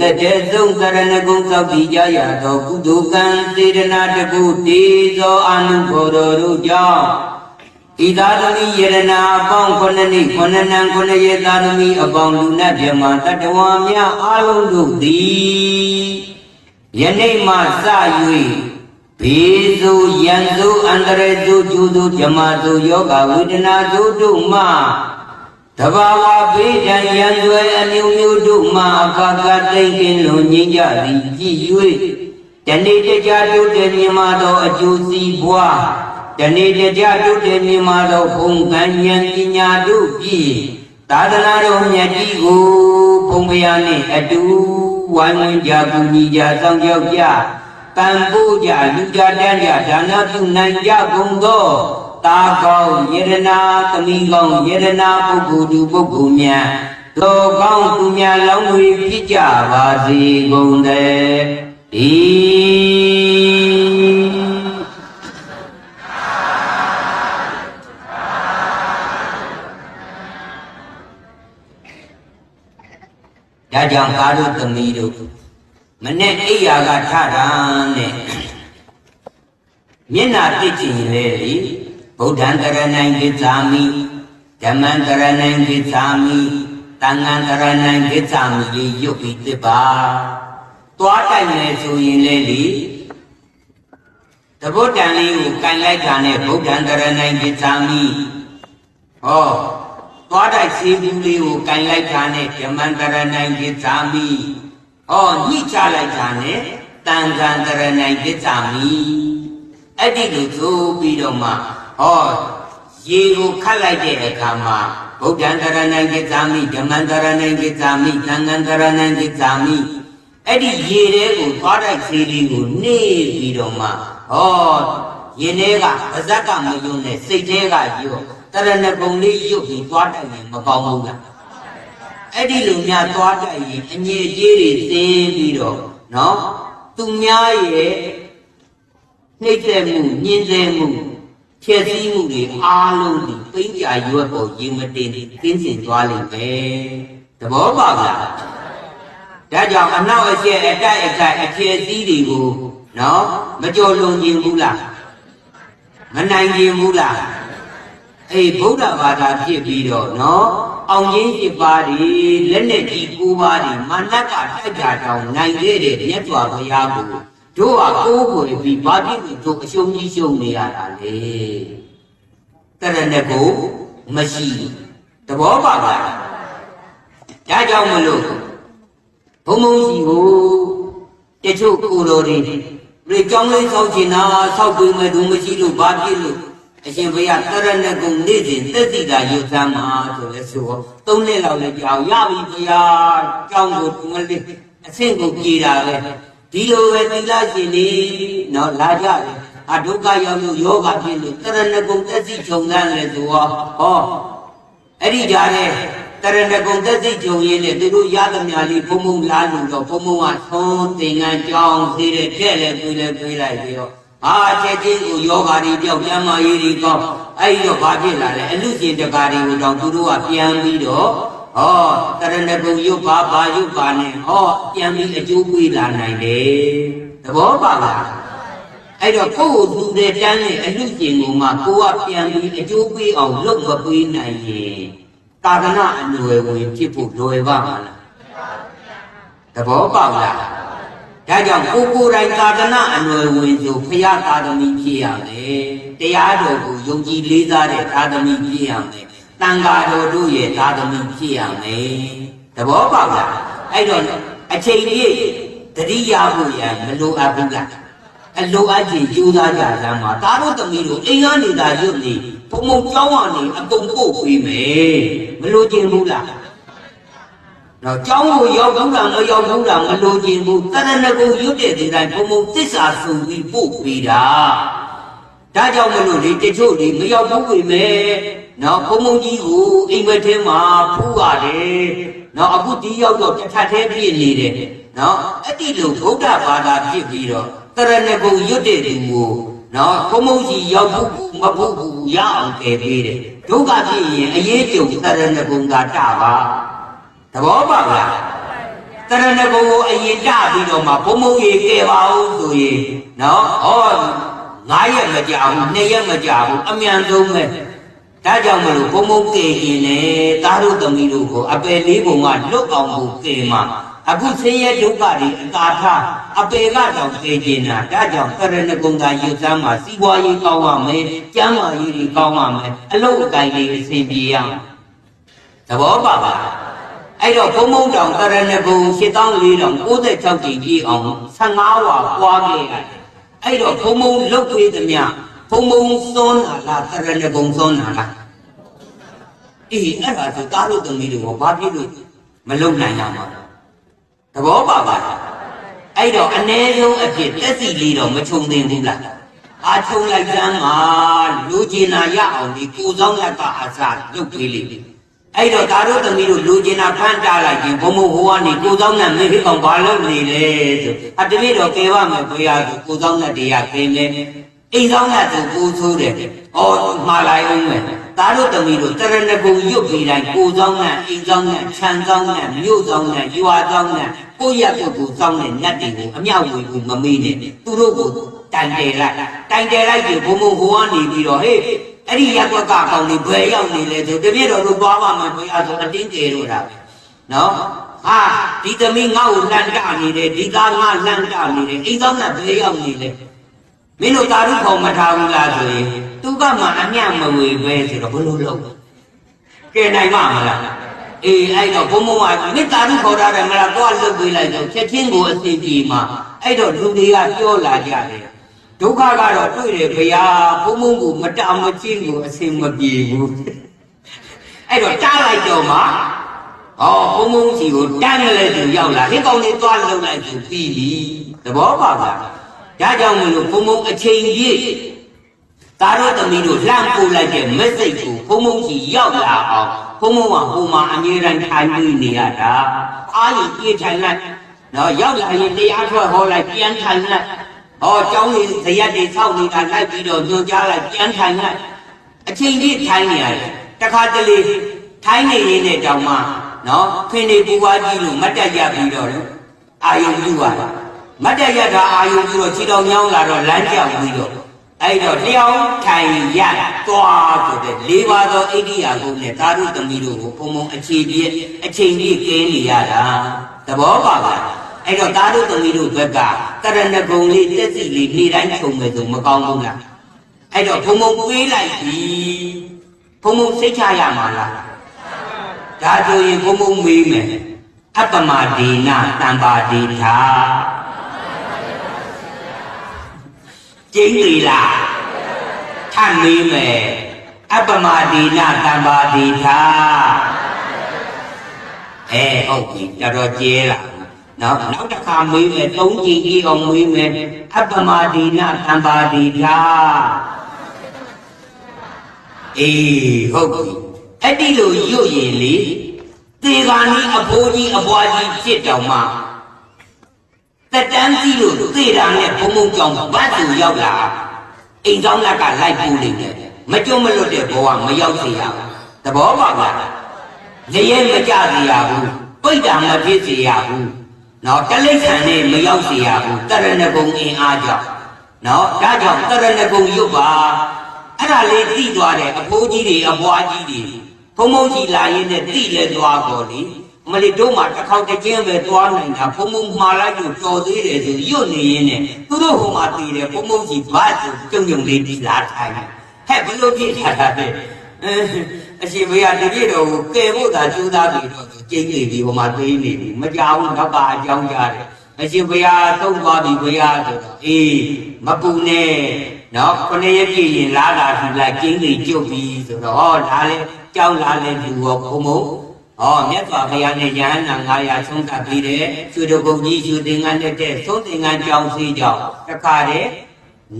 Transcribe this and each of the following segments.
ကဲ့သို့တတဲ့ဆုံးသရဏဂုံသောက်တည်ကြရသောကုသိုလ်ကံစေတနာတကုတည်သောအာနုဘော်တော်တို့ကြောင့်ဤသာသမီယရနာအပေါင်းခုနှစ်နှစ်ခုနှစ်နံခုနှစ်ရက်သာသမီအပေါင်းလူနတ်မြတ်မှာတတဝါများအားလုံးတို့သည်ယနေ့မှစ၍ဘေးစုရန်စုအန္တရာယ်စုကျူစုဓမ္မစုယောဂဝေဒနာစုတို့မှ တဘာဝဘေးဒဏ်ရန်ွယ်အမျိုးမျိုးတို့မှအခါကတိတ်ကင်းလွန်ငြိမ်းကြသည်ကြည်၍တနေ့တကြတို့တည်းမြင်မာသောအကျိုးစီးပွားတနေ့တကြတို့တည်းမြင်မာသောဘုံကံဉာဏ်ပညာတို့ဖြင့်သာသနာတော်မြတ်ကြီးကိုဘုံဘုရားနှင့်အတူဝိုင်းဝန်းကြကူညီကြဆောင်ကြောက်ကြတန်ဖိုးကြလူကြတန်းကြဒါနပြုနိုင်ကြကုန်သော တာကောင်းယရနာသမီးကောင်းယရနာပုဂ္ဂိုလ်သူပုဂ္ဂိုလ်များသောကောင်းသူများလောင်းတွေဖြစ်ကြပါစေကုန်တည်းဒီဒါကြောင့်ကားတို့သမီးတို့မနဲ့အိယာကထတာနဲ့မျက်နာတိတ်ချင်လေလေ ဗုဒ္ဓံတရဏံကိသာမိဓမ္မံတရဏံကိသာမိတန်ဃံတရဏံကိသာမိရေရုပ်ပြီးတစ်ပါသွားတိုင်မယ်ဆိုရင်လေလေတဗုဒ္ဓံလေးကိုကန်လိုက်တာနဲ့ဗုဒ္ဓံတရဏံကိသာမိဟောသွားတိုက်စီဘူးလေးကိုကန်လိုက်တာနဲ့ဓမ္မံတရဏံကိသာမိဟောညှိချလိုက်တာနဲ့တန်ဃံတရဏံကိသာမိအဲ့ဒီလိုဆိုပြီးတော့မှ ဟောရေကိုခတ်လိုက်တဲ့အခါမှာဗုဒ္ဓံတရဏံကိသာမိဓမ္မံတရဏံကိသာမိသံဃံတရဏံကိသာမိအဲ့ဒီရေတဲကိုသွားတိုက်သေးလေးကိုနေပြီးတော့မှဟောရင်ထဲကဗဇက်ကမယုံနဲ့စိတ်ထဲကယောတရဏဂုံလေးရုပ်ပြီးသွားတိုက်ရင်မကောင်းဘူးလားအဲ့ဒီလိုများသွားတိုက်ရင်အငြိအကျေးတွေသိပြီးတော့နော်သူများရဲ့နှိမ့်သက်မှုညှင်းဆဲမှု ဖြည့်ဆည်းမှုတွေအားလုံးဒီပိဋကရွက်ပေါ်ရင်မတင်ကင်းစင်သွားလိမ့်မယ်သဘောပါလားဒါကြောင့်အနောက်အကျက်အတိုက်အခိုက်အဖြည့်ဆည်းတွေကိုနော်မကြော်လွန်ခြင်းဘူးလားမနိုင်ခြင်းဘူးလားအေးဗုဒ္ဓဘာသာဖြစ်ပြီးတော့နော်အောင်ရင်း7ပါးဒီလက်နဲ့ကြီး9ပါးဒီမာနကတိုက်ကြတောင်နိုင်ခဲ့တဲ့မြတ်စွာဘုရားကို တို့ဟာကိုးကိုယ်ပြီးဘာဖြစ်လို့တို့အရှုံးကြီးရှုံးနေရတာလဲတရဏကိုမရှိသဘောပါပါဒါကြောင့်မလို့ဘုံဘုံကြီးကိုတချို့ကိုယ်တော်တွေဒီကြောင်းလေးဆောက်ချင်တာဆောက်ပြီးမဲ့သူမရှိလို့ဘာဖြစ်လို့အရှင်ဘုရားတရဏဂုံနေ့စဉ်သက်တိတာရုပ်သမ်းမှာဆိုလဲဆိုတော့သုံးနှစ်လောက်လည်းကြောင်ရပြီဘုရားကြောင်းကိုဒီမလေးအဆင့်ကိုကြည်တာပဲ ဒီလိုပဲသီလရှင်နေနော်လာကြတယ်အဒုက္ခရောက်လို့ယောဂဖြစ်လို့တရဏဂုံသက်တိခြုံတန်းလဲဆိုတော့ဟောအဲ့ဒီကြားထဲတရဏဂုံသက်တိခြုံရင်းနဲ့သူတို့ရသမျှလေးဘုံဘုံလာလို့တော့ဘုံဘုံကသွန်သင်္ကန်းကြောင်းသေးတဲ့တဲ့လဲတွေးလဲတွေးလိုက်ပြီးတော့အာချက်ချင်းကိုယောဂါတွေပြောက်ကျမ်းမာရေးတွေကောင်းအဲ့ဒီတော့ဘာဖြစ်လာလဲအလူရှင်တကာတွေကိုတော့သူတို့ကပြန်ပြီးတော့ ဟောတရဏဂုံရုပ်ပါပါရုပ်ပါနဲ့ဟောပြန်ပြီးအကျိုးပေးလာနိုင်တယ်သဘောပါလားအဲ့တော့ကိုယ့်ကိုသူတဲ့တန်းနဲ့အလူရှင်ကိုမှကိုကပြန်ပြီးအကျိုးပေးအောင်လုပ်မပေးနိုင်ရင်တာသနာအနွယ်ဝင်ဖြစ်ဖို့လွယ်ပါမလားသဘောပါလားဒါကြောင့်ကိုကိုယ်တိုင်သာသနာအနွယ်ဝင်ဆိုဖရာသာသမီဖြစ်ရမယ်တရားတော်ကိုယုံကြည်လေးစားတဲ့သာသမီဖြစ်ရမယ် တန်ဃာတော်တို့ရဲ့သာသမီဖြစ်ရမယ်သဘောပေါက်လားအဲ့တော့အချိန်ကြီးတတိယဖို့ရန်မလိုအပ်ဘူးလားအလိုအပ်ခြင်းကြိုးစားကြစမ်းပါဒါတို့သမီးတို့အိမ်ကနေသာရွတ်နေဘုံဘုံကြောင်းကနေအကုန်ပို့ပေးမယ်မလိုချင်ဘူးလားနော်ကျောင်းကိုရောက်ဘူးလားမရောက်ဘူးလားမလိုချင်ဘူးတရဏဂုံရွတ်တဲ့ဒီတိုင်းဘုံဘုံသစ္စာဆိုပြီးပို့ပေးတာဒါကြောင့်မလို့လေတချို့လေမရောက်ဘူးပြင်မယ် နော်ဘုံဘုံကြီးကိုအိမ်မက်ထဲမှာဖူးရတယ်နော်အခုဒီရောက်တော့တစ်ထပ်သေးပြည့်နေတယ်နော်အဲ့ဒီလိုဗုဒ္ဓဘာသာဖြစ်ပြီးတော့တရဏဂုံရွတ်တဲ့သူကိုနော်ဘုံဘုံကြီးရောက်ဘူးမဟုတ်ဘူးရအောင်တည်ပေးတယ်ဒုက္ခဖြစ်ရင်အရေးကြုံတရဏဂုံသာတပါသဘောပါလားတရဏဂုံကိုအရင်တပြီးတော့မှဘုံဘုံကြီးကဲပါဦးဆိုရင်နော်ဟော9ရက်မကြာဘူး2ရက်မကြာဘူးအမြန်ဆုံးပဲ ဒါကြောင့်မလို့ဘုံဘုံကဲရင်လေသားတို့သမီးတို့ကိုအပယ်လေးပုံကလွတ်အောင်ကိုကဲမှာအခုဆင်းရဲဒုက္ခတွေအကာထအပေကတော့သိကျင်တာဒါကြောင့်ကရဏဂုံသာယူစမ်းမှာစီးပွားရေးကောင်းရမယ်ကျမ်းမာရေးတွေကောင်းရမယ်အလုပ်အကိုင်တွေအဆင်ပြေရမယ်သဘောပါပါအဲ့တော့ဘုံဘုံတောင်ကရဏဂုံ8496ကြိမ်ပြည့်အောင်15ဝါပွားခဲ့ရတယ်အဲ့တော့ဘုံဘုံလုတ်ပေးသမျှ ဘုံဘုံသွန်းလာလားကရဏဂုံသွန်းလာလားအေးအဲ့ဒါဆိုသားတို့သမီးတွေကဘာဖြစ်လို့မလုံနိုင်ရမှာလဲသဘောပါပါလားအဲ့တော့အ ਨੇ ဆုံးအဖြစ်တက်စီလေးတော့မခြုံသင်ဘူးလားအာခြုံလိုက်စမ်းမှာလူကျင်နာရအောင်ဒီကိုဆောင်လက်ကအစားရုပ်ပေးလိမ့်မယ်အဲ့တော့ဒါတို့သမီးတို့လူကျင်နာဖန်တားလိုက်ရင်ဘုံဘုံဟိုကနေကိုဆောင်နဲ့မေဟိကောင်ဘာလုပ်နေလဲဆိုအတပည့်တော့ကဲပါမယ်ဘုရားဆိုကိုဆောင်နဲ့တရားခင်းနေ အိမ်ဆောင်နဲ့သူကိုဆိုးတယ်။အော်မှားလိုက်အောင်မယ်။ဒါတို့သမီးတို့တရဏဂုံရွတ်ပြီးတိုင်းကိုဆောင်နဲ့အိမ်ဆောင်နဲ့ခြံဆောင်နဲ့မြို့ဆောင်နဲ့ရွာဆောင်နဲ့ကိုယ့်ရက်ကိုယ်ကိုဆောင်တဲ့နတ်တွေကိုအမြောက်ဝေဘူးမမေးနဲ့။သူတို့ကိုတိုင်တယ်လိုက်။တိုင်တယ်လိုက်ပြီးဘုံဘုံဟိုကနေပြီးတော့ဟေးအဲ့ဒီရက်ကွက်ကကောင်တွေဘယ်ရောက်နေလဲဆိုတပြည့်တော်တို့သွားပါမယ်ဘုရားဆိုအတင်းကျယ်လို့တာပဲ။နော်။ဟာဒီသမီးငါ့ကိုလန့်တနေတယ်ဒီသားငါလန့်တနေတယ်အိမ်ဆောင်နဲ့ဘယ်ရောက်နေလဲ။ မင်းတို့တာရုခေါ်မထားဘူးလားဆိုရင်သူကမှအမျှမဝေပဲဆိုတော့ဘယ်လိုလုပ်ကဲနိုင်မှာမလားအေးအဲ့တော့ဘုံဘုံကမင်းတာရုခေါ်ထားတယ်မလားတော့လုတ်ပေးလိုက်တော့ချက်ချင်းကိုအစီပြေမှာအဲ့တော့လူတွေကပြောလာကြတယ်ဒုက္ခကတော့တွေ့တယ်ဘုရားဘုံဘုံကိုမတာမချင်းကိုအစင်မပြေဘူးအဲ့တော့တားလိုက်တော့မှဩဘုံဘုံစီကိုတန်းလဲသူရောက်လာဒီကောင်လေးသွားလုံလိုက်သူပြီးပြီသဘောပါလား ဒါကြောင့်မလို့ဘုံဘုံအချိန်ပြည့်သားတို့သမီးတို့လှမ်းပို့လိုက်တဲ့ message ကိုဘုံဘုံကြီးရောက်လာအောင်ဘုံဘုံကဟိုမှာအမြဲတမ်းထိုင်နေနေရတာအားရပြေးထိုင်လိုက်နော်ရောက်လာရင်တရားထွက်ဟောလိုက်ပြန်ထိုင်လိုက်ဟောကျောင်းကြီးဇရက်တွေဆောက်နေတာလိုက်ပြီးတော့ညွှန်ကြားလိုက်ပြန်ထိုင်လိုက်အချိန်ကြီးထိုင်နေရတယ်တခါတလေထိုင်နေရင်းနဲ့တောင်မှနော်ဖင်နေပူပါကြီးလို့မတ်တက်ရပြီးတော့လေအာယုံပြုပါ မတ်တက်ရတာအာယုံပြုတော့ခြေတော်ညောင်းလာတော့လမ်းကြောက်ပြီးတော့အဲ့တော့လျှောင်းထိုင်ရသွားဆိုတဲ့၄ပါးသောအိဋ္ဌိယာကုနဲ့သာရုသမီးတို့ကိုပုံပုံအခြေပြည့်အချိန်ပြည့်ကင်းနေရတာသဘောပါပါအဲ့တော့သာရုသမီးတို့ဘက်ကတရဏဂုံလေးတက်စီလေးနေ့တိုင်းခြုံမယ်ဆိုမကောင်းဘူးလားအဲ့တော့ဘုံဘုံပေးလိုက်ပြီဘုံဘုံစိတ်ချရမှာလားဒါဆိုရင်ဘုံဘုံမေးမယ်အပ္ပမဒေနတံပါဒေထာ ကျင်းပြီလားထပ်မေးမယ်အပ္ပမဒေနတံပါဒေထာအဲဟုတ်ပြီတော်တော်ကျဲလာနော်နောက်တစ်ခါမေးမယ်သုံးကြည့်ကြည့်အောင်မေးမယ်အပ္ပမဒေနတံပါဒေထာအေးဟုတ်ပြီအဲ့ဒီလိုရွတ်ရင်လေတေဂာနီအဖိုးကြီးအပွားကြီးဖြစ်တော်မှာ တက်တန်းကြီးလို့သေတာနဲ့ဘုံဘုံကြောင့်ဘတ်သူရောက်လာအိမ်ဆောင်လက်ကလိုက်ပူနေတယ်မကြုံမလွတ်တဲ့ဘဝမရောက်စေရဘူးသဘောပါလားနေရဲမကြစေရဘူးပိတ်တာမဖြစ်စေရဘူးနော်တလိษံနဲ့မရောက်စေရဘူးတရဏဂုံအင်အားကြောင့်နော်ဒါကြောင့်တရဏဂုံရုပ်ပါအဲ့ဒါလေးသိသွားတယ်အဖိုးကြီးတွေအဘွားကြီးတွေဘုံဘုံကြီးလာရင်နဲ့သိလဲသွားပေါ်လေ မလေးတို့မှတစ်ခေါက်တစ်ကျင်းပဲသွားနိုင်တာဘုံဘုံမှားလိုက်လို့တော်သေးတယ်ဆိုရွတ်နေရင်နဲ့သူတို့ဟိုမှာတည်တယ်ဘုံဘုံကြီးဘာဆိုကြုံကြုံလေးဒီလာထိုင်ဟဲ့ဘယ်လိုဖြစ်လာတာလဲအရှင်ဘုရားတပြည့်တော်ကိုကယ်ဖို့သာကြိုးစားပြီးတော့ကျင်းနေပြီဟိုမှာသိနေပြီမကြောက်တော့ပါအကြောင်းကြားတယ်အရှင်ဘုရားသုံးသွားပြီဘုရားဆိုတော့အေးမပူနဲ့နော်ခொနည်းပြည့်ရင်လာလာထူလိုက်ကျင်းနေကြုတ်ပြီဆိုတော့ဟောဒါလေကြောက်လာလေလူရောဘုံဘုံ ဟောမြတ်စွာဘုရားနဲ့ယဟန္တာ900ဆုံးသတ်ပြီးတဲ့ကျွေတကုံကြီးကျွေသင်္ကန်းနဲ့တဲ့သုံးသင်္ကန်းကြောင်းစီးကြောင်းတခါတည်း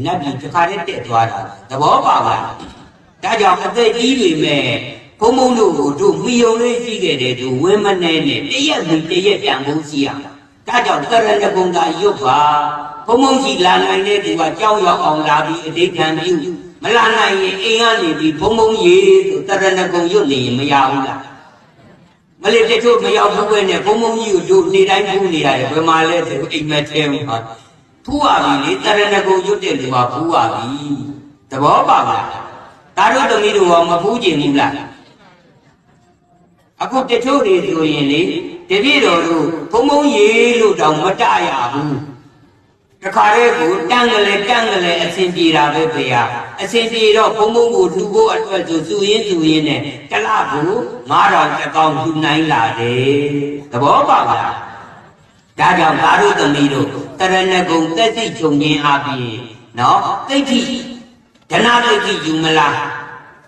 နတ်ပြည်တခါတည်းတက်သွားတာသဘောပါပါဒါကြောင့်အသက်ကြီးပြီမဲ့ဘုံဘုံတို့ကိုတို့မိယုံလေးရှိခဲ့တဲ့သူဝင်းမနေနဲ့တရက်စီတရက်ပြန်ဖို့ရှိရမှာဒါကြောင့်တရဏဂုံသာရွတ်ပါဘုံဘုံကြီးလာနိုင်တဲ့သူကကြောင်းရောက်အောင်လာပြီးအဋ္ဌံပြုမမလာနိုင်ရင်အိမ်ကနေပြီးဘုံဘုံရေးဆိုတရဏဂုံရွတ်နေရင်မရဘူးလား မလေးတချို့မရောက်ဘူးပဲနဲ့ဘုံဘုံကြီးကိုတို့နေတိုင်းဖူးနေရတယ်ဘယ်မှာလဲဆိုအိမ်မက်ထဲမှာဖူးပါပြီလေတရဏဂုံရွတ်တဲ့လူကဖူးပါပြီသဘောပါလားဒါတို့သမီးတို့ကမဖူးကျင်ဘူးလားအခုတချို့တွေဆိုရင်လေတပြည့်တော်တို့ဘုံဘုံရေးလို့တောင်မတရဘူးတခါတည်းကိုတန်းကလေးတန်းကလေးအစဉ်ပြေတာပဲဖေရ အစဉ်ပြေတော့ဘုံဘုံကိုလူဖို့အတွက်ဆိုစုရင်းစုရင်းနဲ့တလကို9000တကောင်လူနိုင်လာတယ်သဘောပေါက်လားဒါကြောင့်ဘာလို့သမီးတို့တရဏဂုံတက်စိတ်ခြုံရင်းအပြင်နော်သိဋ္ဌိဒနာသိဋ္ဌိယူမလား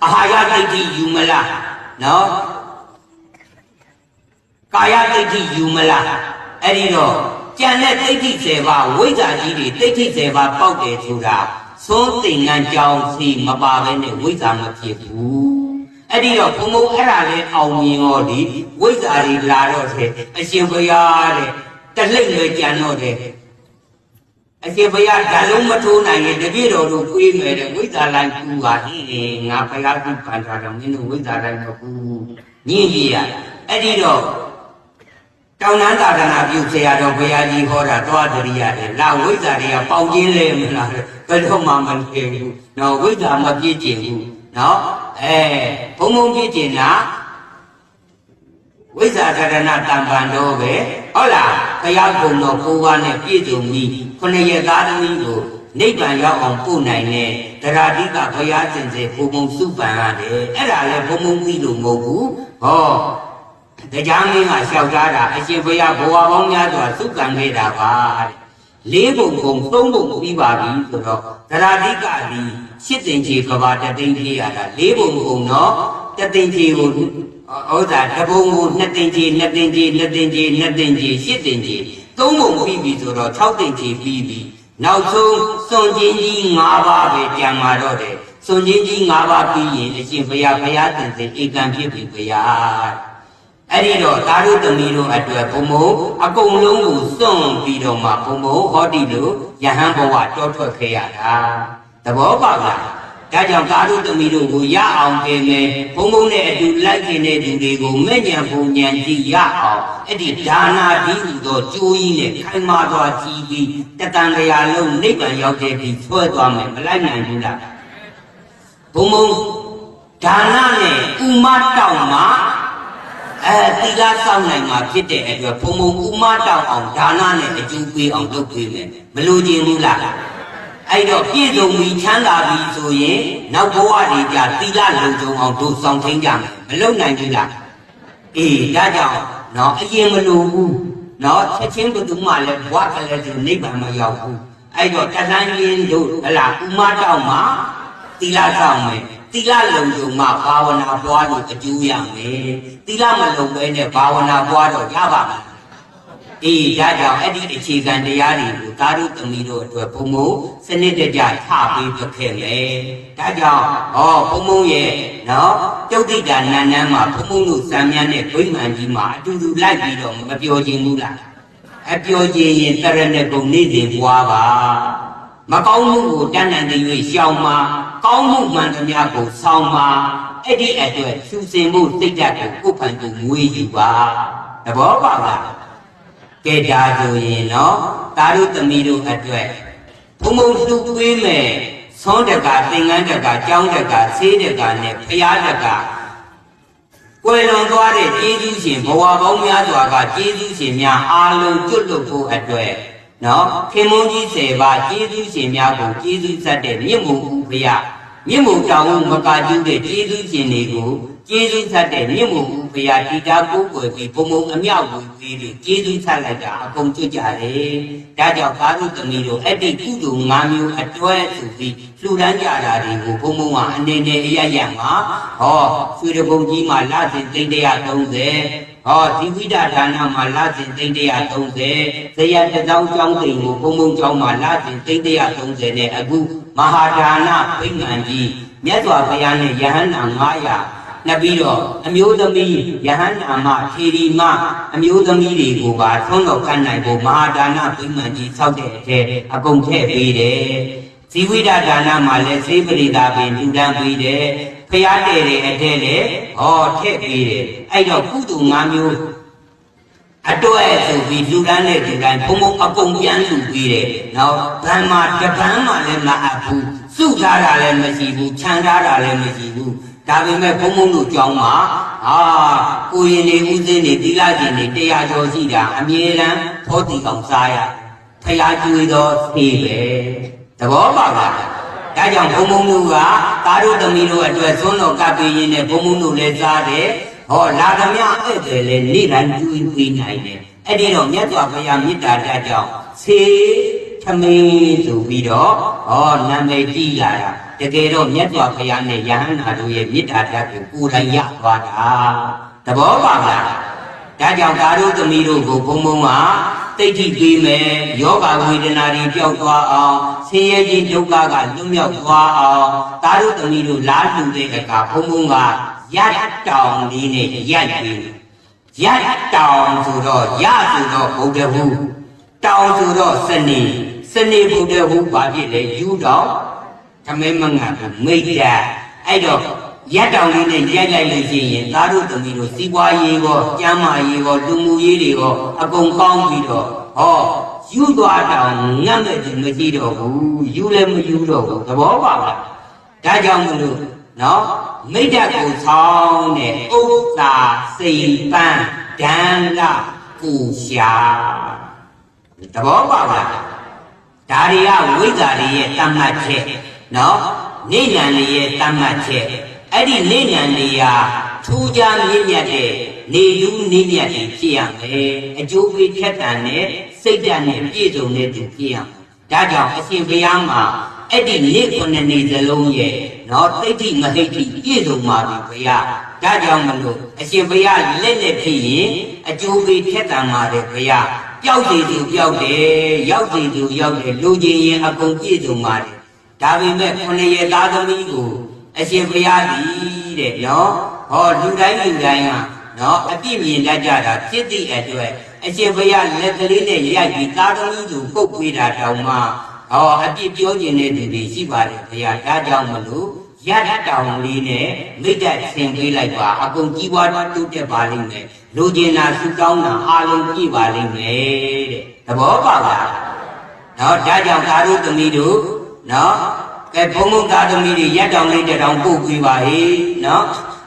အာဟာရသိဋ္ဌိယူမလားနော်ကာယသိဋ္ဌိယူမလားအဲ့ဒီတော့ကြံတဲ့သိဋ္ဌိ7ပါးဝိဇ္ဇာကြီးတွေသိဋ္ဌိ7ပါးပေါက်တယ်ဆိုတာ သွန်းသင်္ကန်းကြောင်းစီမပါဘဲနဲ့ဝိဇ္ဇာမဖြစ်ဘူးအဲ့ဒီတော့ဘုံဘုံအဲ့ဒါလဲအောင်မြင်တော့ဒီဝိဇ္ဇာတွေလာတော့တဲ့အရှင်ဘုရားတဲ့တလိမ့်ပဲကြံတော့တယ်အရှင်ဘုရားဓာလုံးမထိုးနိုင်ရင်တပြည့်တော်တို့ပြေးမယ်တဲ့ဝိဇ္ဇာလိုက်ကူပါဟင်းငါဘုရားကူပန်ထားတော့မင်းတို့ဝိဇ္ဇာလိုက်တော့ကူညင်ကြီးရအဲ့ဒီတော့ တောင်နန်းသာသနာပြုဆရာတော်ဘုရားကြီးဟောတာသွားတရိရတယ်လာဝိဇ္ဇာတွေကပေါင်ကျင်းလဲမလားဘယ်တော့မှမနေဘူးနော်ဝိဇ္ဇာမပြည့်ကျင်ဘူးနော်အဲဘုံဘုံပြည့်ကျင်တာဝိဇ္ဇာသရဏတံပံတော်ပဲဟုတ်လားဘုရားကုံတော်ကိုးပါးနဲ့ပြည့်စုံပြီးခုနှစ်ရက်သားသမီးကိုနိဗ္ဗာန်ရောက်အောင်ပို့နိုင်တဲ့တရားဓိကဘုရားကျင့်စေဘုံဘုံစုပန်ရတယ်အဲ့ဒါလည်းဘုံဘုံပြီးလို့မဟုတ်ဘူးဟော တရားမင်းကလျှောက်ထားတာအရှင်ဘုရားဘဝပေါင်းများစွာသုကံခဲ့တာပါတဲ့လေးပုံပုံသုံးပုံပြီးပါပြီဆိုတော့သရတိကဒီရှစ်တင်ကြီးကဘာတသိန်းကြီးရတာလေးပုံပုံတော့တသိန်းကြီးကိုဥစ္စာတပုံကိုနှစ်တင်ကြီးနှစ်တင်ကြီးနှစ်တင်ကြီးနှစ်တင်ကြီးရှစ်တင်ကြီးသုံးပုံပြီးပြီဆိုတော့6တင်ကြီးပြီးပြီနောက်ဆုံးစွန်ချင်းကြီး၅ပါးပဲကြံมาတော့တယ်စွန်ချင်းကြီး၅ပါးပြီးရင်အရှင်ဘုရားဘုရားသင်စေဧကံဖြစ်ပြီဘုရား အဲ့ဒီတော့သာရုသမီးတို့အတွက်ဘုံဘုံအကုန်လုံးကိုစွန့်ပြီးတော့မှဘုံဘုံဟောဒီလိုယဟန်ဘဝတောထွက်ခဲ့ရတာသဘောပေါက်လားဒါကြောင့်သာရုသမီးတို့ကိုရအောင်ပြင်မယ်ဘုံဘုံနဲ့အတူလိုက်ခင်တဲ့သူတွေကိုမဲ့ညံဘုံညံကြည့်ရအောင်အဲ့ဒီဒါနာဒီဟူသောကြိုးကြီးနဲ့ခိုင်မာစွာကြည်ပြီးတတန်တရားလုံးနိဗ္ဗာန်ရောက်တဲ့ဒီဆွဲသွားမယ်မလိုက်နိုင်ဘူးလားဘုံဘုံဒါနနဲ့ဥမတောက်မှာ အဲတိလာစောင့်နိုင်မှာဖြစ်တဲ့အတွက်ဘုံဘုံဥမတောင်းအောင်ဒါနနဲ့အကျိုးပေးအောင်လုပ်ပေးမယ်မလို့ခြင်းဘူးလားအဲ့တော့ပြည့်စုံပြီးချမ်းသာပြီဆိုရင်နောက်ဘဝတွေကြတိလာလုံခြုံအောင်တို့ဆောင်ထင်းကြမယ်မလုပ်နိုင်ဘူးလားအေးဒါကြောင့်နော်အရင်မလို့ဘူးနော်ချက်ချင်းဘုသူမှလည်းဘဝကလေးဆိုနိဗ္ဗာန်မရောက်ဘူးအဲ့တော့တသန်းရင်းတို့ဟလာဥမတောင်းမှာတိလာဆောင်မယ် သီလလုံခြုံမှဘာဝနာပွားလို့အကျိုးရမယ်သီလမလုံပဲနဲ့ဘာဝနာပွားတော့ရပါမယ်အေးဒါကြောင့်အဲ့ဒီအခြေခံတရားတွေကိုသာရုသမီးတို့အတွက်ဘုံဘုံစနစ်တကျထပေးပြခဲ့မယ်ဒါကြောင့်ဟောဘုံဘုံရဲ့နော်တုတ်တိတာနန်းနန်းမှာဘုံဘုံတို့စံမြန်းတဲ့ဗိမာန်ကြီးမှာအတူတူလိုက်ပြီးတော့မပြောခြင်းဘူးလားအပြောခြင်းရင်တရဏဂုံနေ့စဉ်ပွားပါမကောင်းမှုကိုတန်းတန်တ၍ရှောင်မှာ ကောင်းမှုမှန်သမျှကိုဆောင်မှာအဲ့ဒီအတွက်ရှုစင်မှုစိတ်ဓာတ်ကိုကိုယ်ဖန်သူမွေးယူပါသဘောပေါက်လားကဲဒါဆိုရင်နော်တာတို့သမီးတို့အတွက်ဘုံဘုံစုပေးမယ်သွန်းတကသင်္ကန်းတကကြောင်းတကဆေးတကနဲ့ဖျားတကကွယ်လွန်သွားတဲ့ကျေးဇူးရှင်ဘဝပေါင်းများစွာကကျေးဇူးရှင်များအားလုံးကျွတ်လွတ်ဖို့အတွက်နော်ခင်မုန်းကြီး10ပါးကျေးဇူးရှင်များကိုကျေးဇူးဆက်တဲ့မြင့်မို့ဦးဖရာ မြင့်မို့တောင်းမကကျူးတဲ့ကျေးဇူးရှင်တွေကိုကျေးဇူးဆက်တဲ့မြင့်မို့ဦးဖရာတိတာကိုယ်ွယ်ပြီးဘုံဘုံအမြောက်ဝင်ပြီးလို့ကျေးဇူးဆက်လိုက်တာအကုန်ကျွတ်ကြတယ်ဒါကြောင့်ကာရုသမီးတို့အဲ့ဒီကုသိုလ်၅မျိုးအတွဲဆိုပြီးလှူဒန်းကြတာတွေကိုဘုံဘုံကအနေနဲ့အရရမှာဟောရွှေတပုံကြီးမှာလစဉ်သိန်း130ဟောဒီဝိဒဒါနမှာလစဉ်သိန်း130ဇယတသောင်းကျောင်းတိမ်ကိုဘုံဘုံကျောင်းမှာလစဉ်သိန်း130နဲ့အခု မဟာဒါနဗိမာန်ကြီးမြတ်စွာဘုရားနဲ့ယဟန္တာ900နှစ်ပြီးတော့အမျိုးသမီးယဟန္တာမထေရီမအမျိုးသမီးတွေကိုပါသွန်းတော်ခန့်နိုင်ဖို့မဟာဒါနဗိမာန်ကြီးဆောက်တဲ့အထက်အကုန်ထည့်ပေးတယ်ဇဇီဝိဒဒါနမှာလည်းစေပရိသာပင်လူတန်းပေးတယ်ဖျားတယ်တဲ့အထက်လည်းဟောထည့်ပေးတယ်အဲ့တော့ကုသိုလ်၅မျိုး အတွက်ဆိုပြီးလူတန်းတဲ့ဒီတိုင်းဘုံဘုံအကုန်ပြန်လူပေးတယ်နော်ဗန်မှာတပန်းမှလည်းမအပ်ဘူးစုထားတာလည်းမရှိဘူးခြံထားတာလည်းမရှိဘူးဒါပေမဲ့ဘုံဘုံတို့ကြောင်းမှာဟာကိုရင်နေဦးစင်းနေသီလရှင်နေတရားကျော်ရှိတာအမြဲတမ်းသောတိကောင်စားရဖျားကျွေးသောသေပဲသဘောပါလားဒါကြောင့်ဘုံဘုံတို့ကသားတို့သမီးတို့အတွက်သွန်းတော်ကပ်ပေးရင်းနဲ့ဘုံဘုံတို့လည်းစားတယ် ဟောလာသမျှအဲ့တယ်လေနေ့တိုင်းကျွေးပေးနိုင်တယ်အဲ့ဒီတော့မြတ်စွာဘုရားမေတ္တာတတ်ကြောင့်သေသမီးဆိုပြီးတော့ဟောနာမည်ကြည်လာတာတကယ်တော့မြတ်စွာဘုရားနဲ့ယဟန္တာတို့ရဲ့မေတ္တာတတ်ကိုကိုယ်တိုင်ရသွားတာသဘောပါလားဒါကြောင့်သားတို့သမီးတို့ကိုဘုံဘုံကတိတ်ထိပေးမယ်ယောဂဝေဒနာတွေပျောက်သွားအောင်ဆင်းရဲခြင်းဒုက္ခကလွတ်မြောက်သွားအောင်သားတို့သမီးတို့လားလူတဲ့အခါဘုံဘုံက ရတ်တောင်လေးနဲ့ရိုက်ပြီးရတ်တောင်ဆိုတော့ရဆိုတော့ဘုဒ္ဓဟုတောင်ဆိုတော့စနေစနေဘုဒ္ဓဟုဘာဖြစ်လဲယူတော်ဓမဲမငတ်ဘူးမိတ်ကြအဲ့တော့ရက်တောင်လေးနဲ့ရိုက်လိုက်လို့ရှိရင်သားတို့သမီးတို့စီးပွားရေးကောကျမ်းမာရေးကောလူမှုရေးတွေကောအကုန်ကောင်းပြီးတော့ဟောယူသွားတောင်ငတ်မဲ့ခြင်းမရှိတော့ဘူးယူလည်းမယူတော့ဘူးသဘောပါလားဒါကြောင့်မလို့ နော်မိတ္တကိုဆောင်းတဲ့ဥစ္စာစိတ်ပန်းဒံကကူရှာသဘောပါလားဒါတွေကဝိဇ္ဇာတွေရဲ့တတ်မှတ်ချက်နော်နိညာဏ်တွေရဲ့တတ်မှတ်ချက်အဲ့ဒီနိညာဏ်တွေဟာထူးခြားမြင့်မြတ်တဲ့နေလူနေမြတ်တွေဖြစ်ရမယ်အကျိုးပေးဖြတ်တန်တဲ့စိတ်ဓာတ်နဲ့ပြည့်စုံတဲ့သူဖြစ်ရမယ်ဒါကြောင့်အရှင်ဘုရားမှာအဲ့ဒီနေ့ခုနှစ်နေ့စလုံးရဲ့ နော်သိဋ္ဌိမဟိဋ္ဌိပြည့်စုံပါပြီဘုရားဒါကြောင့်မလို့အရှင်ဘုရားလက်နဲ့ဖြစ်ရင်အကျိုးပေးဖြတ်တန်ပါတယ်ဘုရားပျောက်စီသူပျောက်တယ်ရောက်စီသူရောက်တယ်လူချင်းရင်အကုန်ပြည့်စုံပါတယ်ဒါပေမဲ့ခုနှစ်ရက်သားသမီးကိုအရှင်ဘုရားဒီတဲ့နော်ဟောလူတိုင်းလူတိုင်းကနော်အပြည့်မြင်တတ်ကြတာဖြစ်သည့်အတွက်အရှင်ဘုရားလက်ကလေးနဲ့ရိုက်ပြီးသားသမီးကိုပုတ်ပေးတာတောင်မှ ဟောအပြည့်ပြောခြင်းတဲ့သူတွေရှိပါတယ်ဘုရားဒါကြောင့်မလို့ရတ္တောင်လေးနဲ့မိတ္တဆင်ပေးလိုက်ပါအကုန်ကြီးပွားတိုးတက်ပါလိမ့်မယ်လူကျင်နာဆုတောင်းတာအားလုံးပြည့်ပါလိမ့်မယ်တဲ့သဘောပေါက်လားနော်ဒါကြောင့်သားတို့သမီးတို့နော်ကဲဘုံဘုံသားသမီးတွေရက်တောင်လေးတက်တောင်ပို့ပေးပါဟေနော်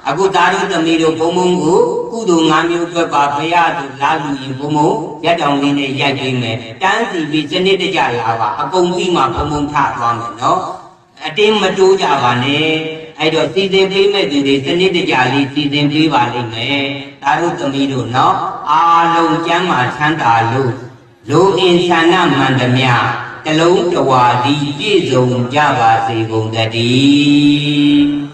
အခုသားတို့သမီးတို့ဘုံဘုံကိုကုသိုလ်၅မျိုးအတွက်ပါဘုရားသူလာလူရင်ဘုံဘုံရက်တောင်လေးနဲ့ရိုက်ပေးမယ်တန်းစီပြီးစနစ်တကျလာပါအကုန်ပြီးမှဘုံဘုံထသွားမယ်နော်အတင်းမတိုးကြပါနဲ့အဲ့တော့စီစဉ်ပေးမဲ့သူတွေစနစ်တကျလေးစီစဉ်ပေးပါလိမ့်မယ်သားတို့သမီးတို့နော်အားလုံးကျမ်းမာချမ်းသာလို့လူအင်ဆန္ဒမှန်သမျှတလုံးတဝါဒီပြည့်စုံကြပါစေကုန်တည်း